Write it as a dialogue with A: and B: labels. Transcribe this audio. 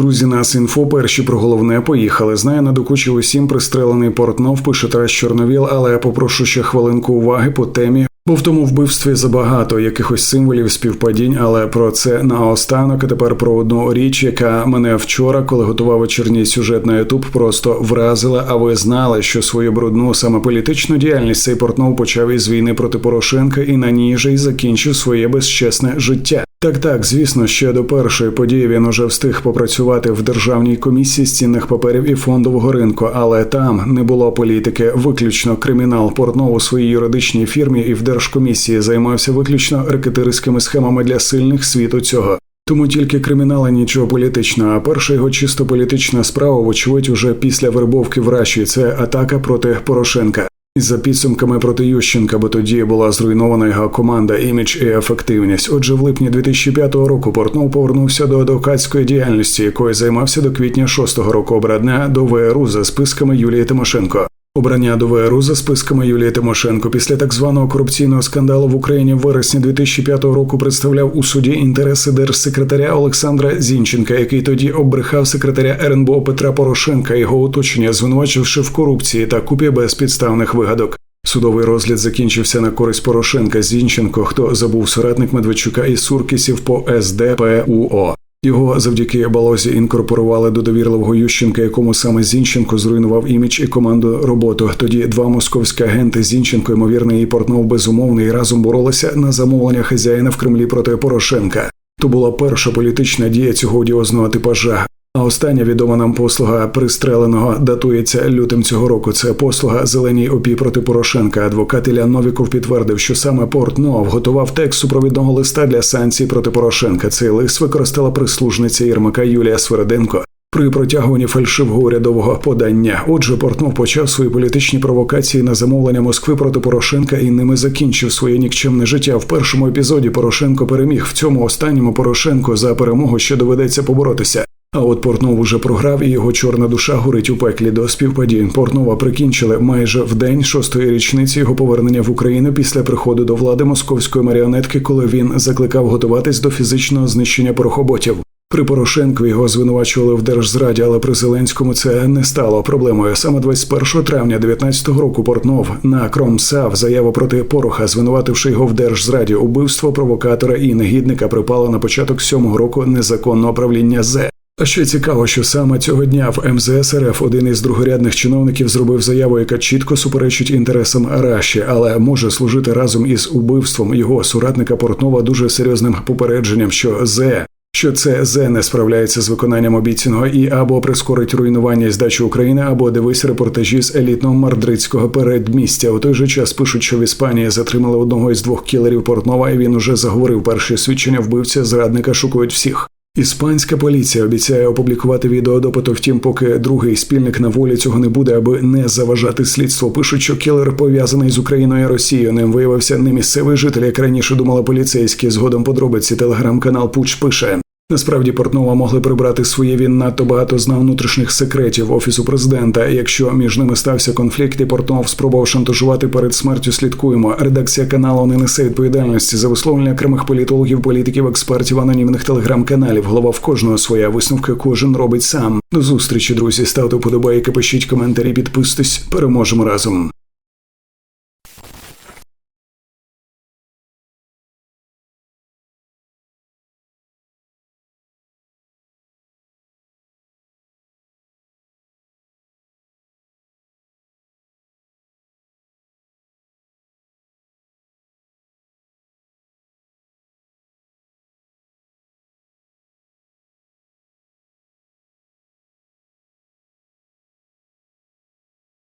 A: Друзі, нас інфо перші про головне поїхали. Знає надокучив усім пристрелений Портнов, пише Тарас Чорновіл, але я попрошу ще хвилинку уваги по темі. Бо в тому вбивстві забагато якихось символів співпадінь, але про це наостанок. А тепер про одну річ, яка мене вчора, коли готував вечірній сюжет на Ютуб, просто вразила. А ви знали, що свою брудну саме політичну діяльність цей Портнов почав із війни проти Порошенка і на ній же й закінчив своє безчесне життя. Так, так, звісно, ще до першої події він уже встиг попрацювати в державній комісії з цінних паперів і фондового ринку, але там не було політики, виключно кримінал Портнов у своїй юридичній фірмі і в держкомісії займався виключно рекетиристськими схемами для сильних світу цього. Тому тільки кримінала нічого політичного. А перша його чисто політична справа, вочевидь, уже після вербовки в Раші це атака проти Порошенка. За підсумками проти Ющенка, бо тоді була зруйнована його команда, імідж і ефективність. Отже, в липні 2005 року Портнов повернувся до адвокатської діяльності, якою займався до квітня 6-го року обрадня до ВРУ за списками Юлії Тимошенко. Обрання до ВРУ за списками Юлії Тимошенко після так званого корупційного скандалу в Україні в вересні 2005 року представляв у суді інтереси держсекретаря Олександра Зінченка, який тоді обрехав секретаря РНБО Петра Порошенка його оточення, звинувачивши в корупції та купі безпідставних вигадок. Судовий розгляд закінчився на користь Порошенка. Зінченко, хто забув соратник Медведчука і Суркісів по СДПУО. Його завдяки балозі інкорпорували до довірливого Ющенка, якому саме Зінченко зруйнував імідж і команду роботу. Тоді два московські агенти Зінченко, ймовірний і Портнов безумовний, разом боролися на замовлення хазяїна в Кремлі проти Порошенка. То була перша політична дія цього одіозного типажа. А остання відома нам послуга пристреленого датується лютим цього року. Це послуга зеленій опі проти Порошенка. Адвокат Ілля Новіков підтвердив, що саме Портнов готував текст супровідного листа для санкцій проти Порошенка. Цей лист використала прислужниця Єрмака Юлія Свереденко. При протягуванні фальшивого урядового подання, отже, Портнов почав свої політичні провокації на замовлення Москви проти Порошенка і ними закінчив своє нікчемне життя. В першому епізоді Порошенко переміг. В цьому останньому Порошенко за перемогу ще доведеться поборотися. А от Портнов уже програв, і його чорна душа горить у пеклі до співпадінь. Портнова прикінчили майже в день шостої річниці його повернення в Україну після приходу до влади московської маріонетки, коли він закликав готуватись до фізичного знищення порохоботів. При Порошенку його звинувачували в держзраді, але при Зеленському це не стало проблемою. Саме 21 травня 19-го року Портнов на Кромсав заяву проти Пороха, звинувативши його в держзраді, убивство провокатора і негідника припало на початок сьомого року незаконного правління З. Ще цікаво, що саме цього дня в МЗС РФ один із другорядних чиновників зробив заяву, яка чітко суперечить інтересам Раші, але може служити разом із убивством його сурадника Портнова дуже серйозним попередженням, що З. Що це З не справляється з виконанням обіцяного і або прискорить руйнування і здачу України, або дивись репортажі з елітного мардридського передмістя. У той же час пишуть, що в Іспанії затримали одного із двох кілерів Портнова, і він уже заговорив перші свідчення вбивця зрадника шукають всіх. Іспанська поліція обіцяє опублікувати відеодопиту. Втім, поки другий спільник на волі цього не буде, аби не заважати слідство. Пишуть, що кілер пов'язаний з Україною і Росією. Ним виявився не місцевий житель, як раніше думали поліцейські. Згодом подробиці телеграм-канал Пуч пише. Насправді Портнова могли прибрати своє. Він надто багато знав внутрішніх секретів офісу президента. Якщо між ними стався конфлікт, і Портнов спробував шантажувати перед смертю. Слідкуємо. Редакція каналу не несе відповідальності за висловлення окремих політологів, політиків, експертів, анонімних телеграм-каналів. Голова в кожного своя висновка кожен робить сам. До зустрічі, друзі. Ставте вподобайки, пишіть коментарі, підписуйтесь. Переможемо разом.